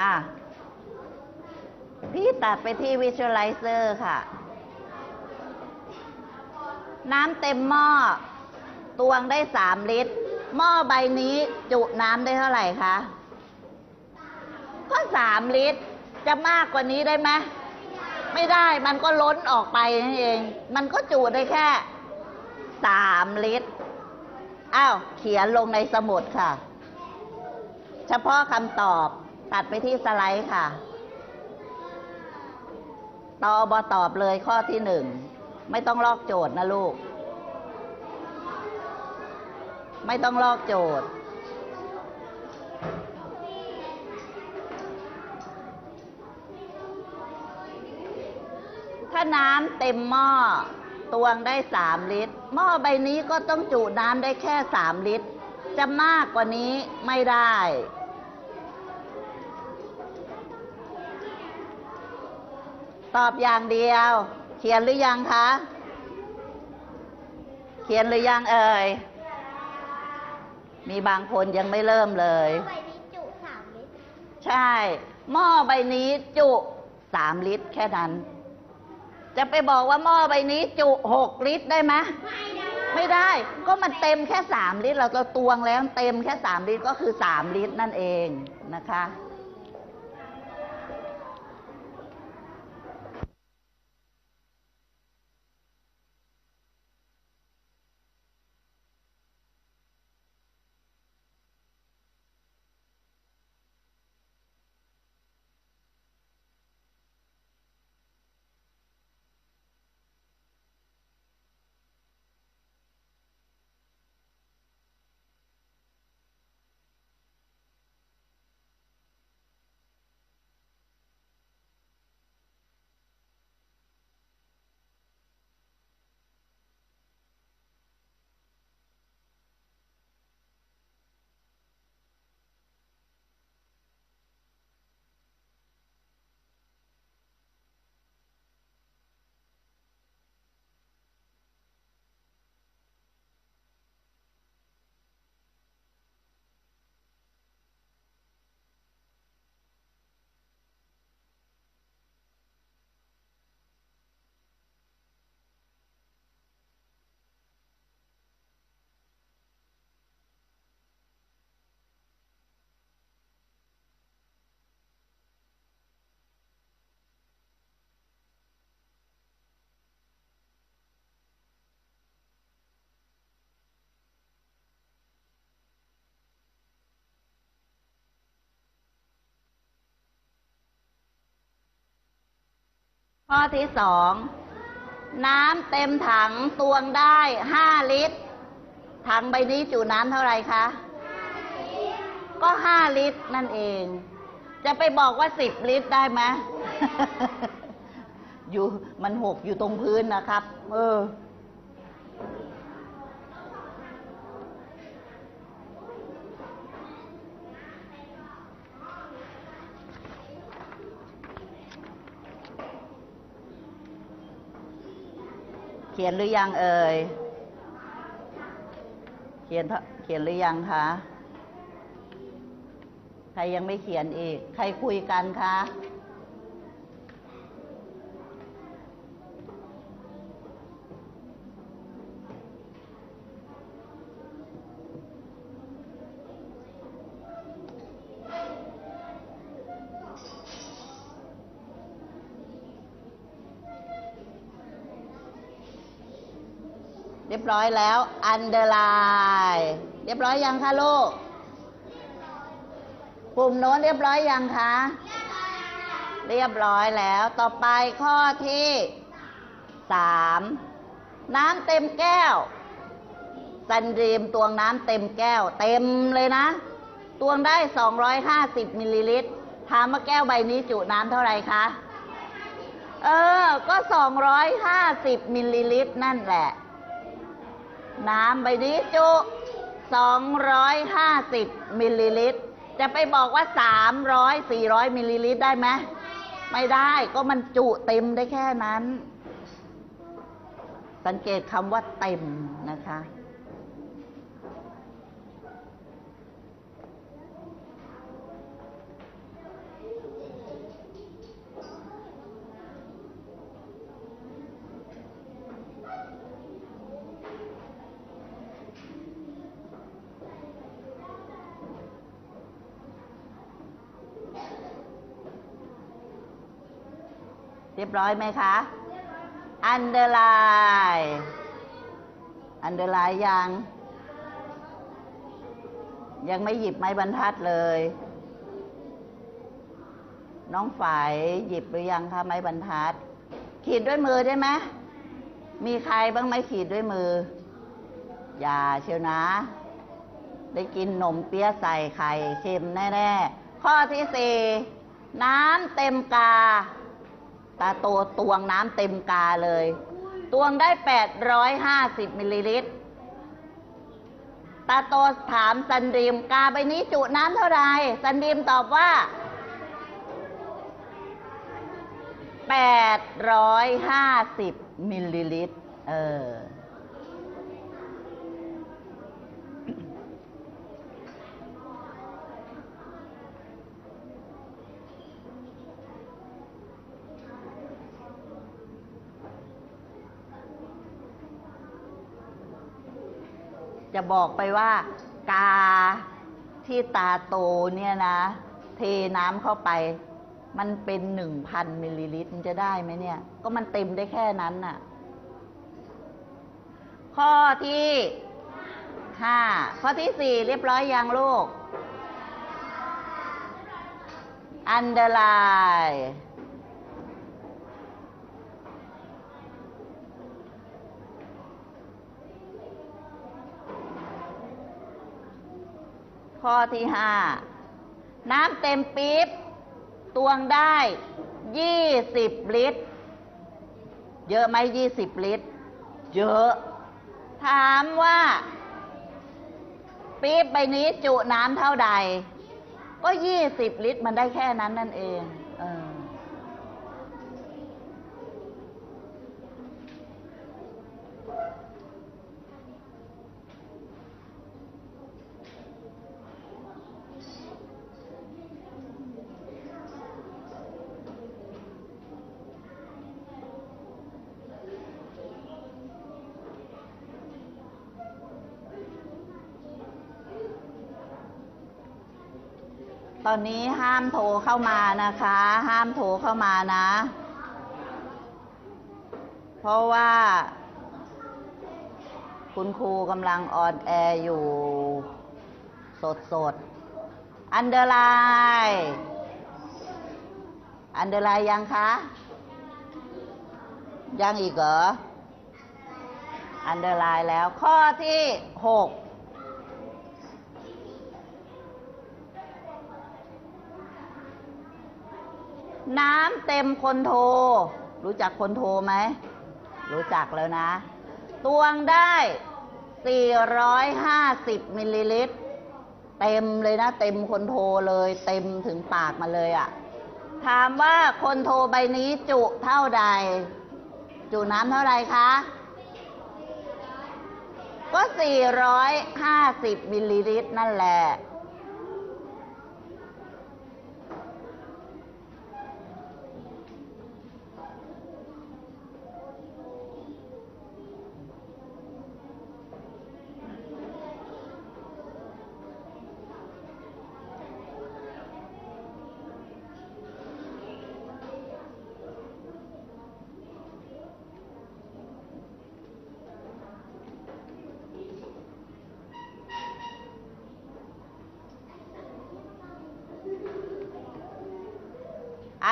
อะ พี่ตัดไปที่ Visualizer ค่ะ น้ำเต็มหม้อ ตวงได้สามลิตร หม้อใบนี้จุน้ำได้เท่าไหร่คะ ก็สามลิตร จะมากกว่านี้ได้ไหม ไม่ได้ มันก็ล้นออกไปนั่นเอง มันก็จุได้แค่สามลิตร อ้าว เขียนลงในสมุดค่ะ เฉพาะคำตอบ ตัดไปที่สไลด์ค่ะ ตอบอตอบเลยข้อที่หนึ่ง ไม่ต้องลอกโจทย์นะลูก ไม่ต้องลอกโจทย์ถ้าน้ำเต็มหม้อตวงได้สามลิตร หม้อใบนี้ก็ต้องจุน้ำได้แค่สามลิตร จะมากกว่านี้ไม่ได้ ตอบอย่างเดียว เขียนหรือยังคะ เขียนหรือยังเอ่ย มีบางคนยังไม่เริ่มเลยใบนี้จุสามลิตรใช่ หม้อใบนี้จุสามลิตรแค่นั้น จะไปบอกว่าหม้อใบนี้จุหกลิตรได้ไหมไม่ได้ไม่ได้ก็มันเต็มแค่สามลิตร เราจะตวงแล้วเต็มแค่สามลิตรก็คือสามลิตรนั่นเองนะคะ ข้อที่สองน้ำเต็มถังตวงได้ห้าลิตร ถังใบนี้จุน้ำเท่าไหร่คะก็ห้าลิตรนั่นเอง จะไปบอกว่าสิบลิตรได้ไหมอยู่มันหกอยู่ตรงพื้นนะครับ เออ ขียนหรือยังเอ่ย เขียนเขียนหรือยังคะ ใครยังไม่เขียนอีก ใครคุยกันคะ เรียบร้อยแล้วอันเดอร์ไลน์เรียบร้อยยังคะลูกปุ่มโน้นเรียบร้อยยังคะ เรียบร้อยแล้ว ต่อไปข้อที่สามน้ำเต็มแก้วซันดีมตวงน้ำเต็มแก้ว เต็มเลยนะ ตวงได้ 250 มิลลิลิตร ถามว่าแก้วใบนี้จุน้ำเท่าไหร่คะ เออ ก็ 250 มิลลิลิตรนั่นแหละ น้ำใบนี้จุ250มิลลิลิตร จะไปบอกว่า 300 400มิลลิลิตรได้ไหมไม่ได้ก็มันจุเต็มได้แค่นั้น สังเกตคำว่าเต็มนะคะ เรียบร้อยไหมคะ underline underline ยัง ยังไม่หยิบไม้บรรทัดเลย น้องฝ่ายหยิบหรือยังคะไม้บรรทัด ขีดด้วยมือได้ไหมมีใครบ้างไหมขีดด้วยมือ อย่าเชียวนะ ได้กินนมเปี๊ยะใส่ไข่เค็มแน่ ๆ ข้อที่สี่น้ำเต็มกา ตาโตตวงน้ำเต็มกาเลย ตวงได้ 850มิลลิลิตร ตาโตถามซันดีมกาใบนี้จุน้ำเท่าไหร่ซันดีมตอบว่า 850มิลลิลิตร เออ จะบอกไปว่า กาที่ตาโตเนี่ยนะ เทน้ำเข้าไป มันเป็นหนึ่งพันมิลลิลิตรมันจะได้ไหมเนี่ย ก็มันเต็มได้แค่นั้นน่ะ ข้อที่ห้าข้อที่สี่เรียบร้อยยังลูก underline ข้อที่ห้าน้ำเต็มปี๊บตวงได้ยี่สิบลิตร เยอะไหมยี่สิบลิตร เยอะ ถามว่า ปี๊บใบนี้จุน้ำเท่าใด ก็ยี่สิบลิตรมันได้แค่นั้นนั่นเอง เออ ตอนนี้ห้ามโทรเข้ามานะคะ ห้ามโทรเข้ามานะ เพราะว่า คุณครูกำลังออนแอร์อยู่ สดสดอันเดอร์ไลน์อันเดอร์ไลน์ยังคะ ยังอีกเหรอ อันเดอร์ไลน์แล้วข้อที่หก น้ำเต็มคนโท รู้จักคนโทไหม รู้จักแล้วนะ ตวงได้ 450มิลลิลิตร เต็มเลยนะ เต็มคนโทเลย เต็มถึงปากมาเลยอะ่ะ ถามว่าคนโทใบนี้จุเท่าใด จุน้ำเท่าไรคะ ก็ 450มิลลิลิตรนั่นแหละ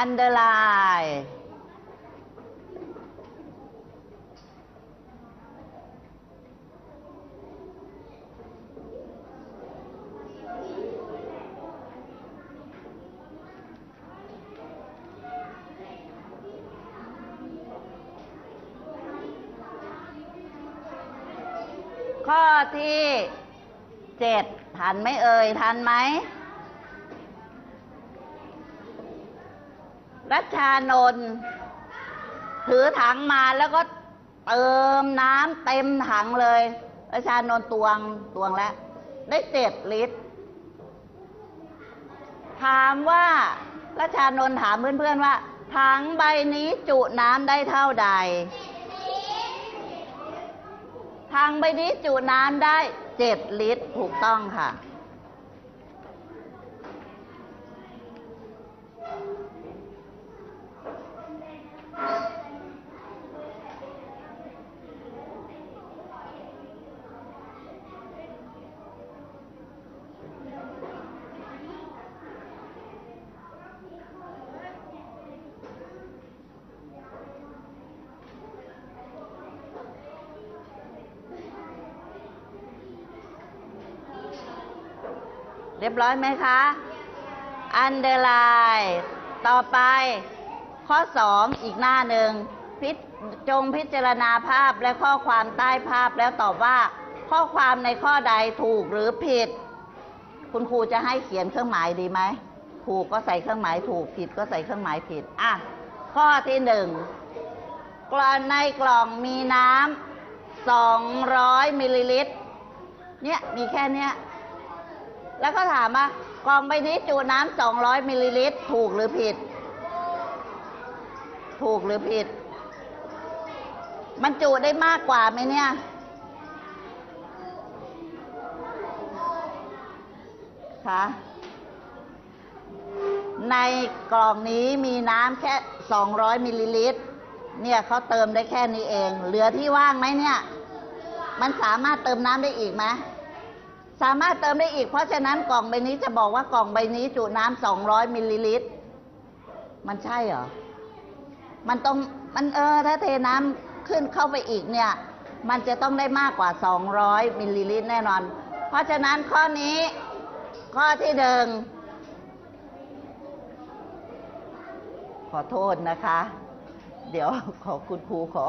underline ข้อที่เจ็ดทันไหมเอ่ย ทันไหม รัชชานนท์ถือถังมาแล้วก็เติมน้ำเต็มถังเลย รัชชานนท์ตวงตวงแล้ว ได้เจ็ดลิตร ถามว่ารัชชานนท์ถามเพื่อนๆว่า ถังใบนี้จุน้ำได้เท่าใดถังใบนี้จุน้ำได้เจ็ดลิตรถูกต้องค่ะ เรียบร้อยไหมคะอันเดอร์ไลน์ต่อไป ข้อสองอีกหน้าหนึ่งพิจจงพิจารณาภาพและข้อความใต้ภาพแล้วตอบว่า ข้อความในข้อใดถูกหรือผิด คุณครูจะให้เขียนเครื่องหมายดีไหมถูกก็ใส่เครื่องหมายถูกผิดก็ใส่เครื่องหมายผิดอะข้อที่หนึ่งกล่องในกล่องมีน้ำสองร้อยมิลลิลิตรเนี่ยมีแค่เนี้ย แล้วก็ถามว่ากล่องใบนี้จุน้ำสองร้อยมิลลิลิตร ถูกหรือผิด ถูกหรือผิด มันจุได้มากกว่าไหมเนี่ยคะในกล่องนี้มีน้ำแค่200มิลลิลิตร เนี่ยเขาเติมได้แค่นี้เอง เหลือที่ว่างไหมเนี่ย มันสามารถเติมน้ำได้อีกไหม สามารถเติมได้อีก เพราะฉะนั้นกล่องใบนี้จะบอกว่ากล่องใบนี้จุน้ำ200มิลลิลิตร มันใช่เหรอ มันต้องมันเออถ้าเทน้ำขึ้นเข้าไปอีกเนี่ย มันจะต้องได้มากกว่า 200 มิลลิลิตรแน่นอน เพราะฉะนั้นข้อนี้ ข้อที่หนึ่งขอโทษนะคะ เดี๋ยวขอคุณครูขอ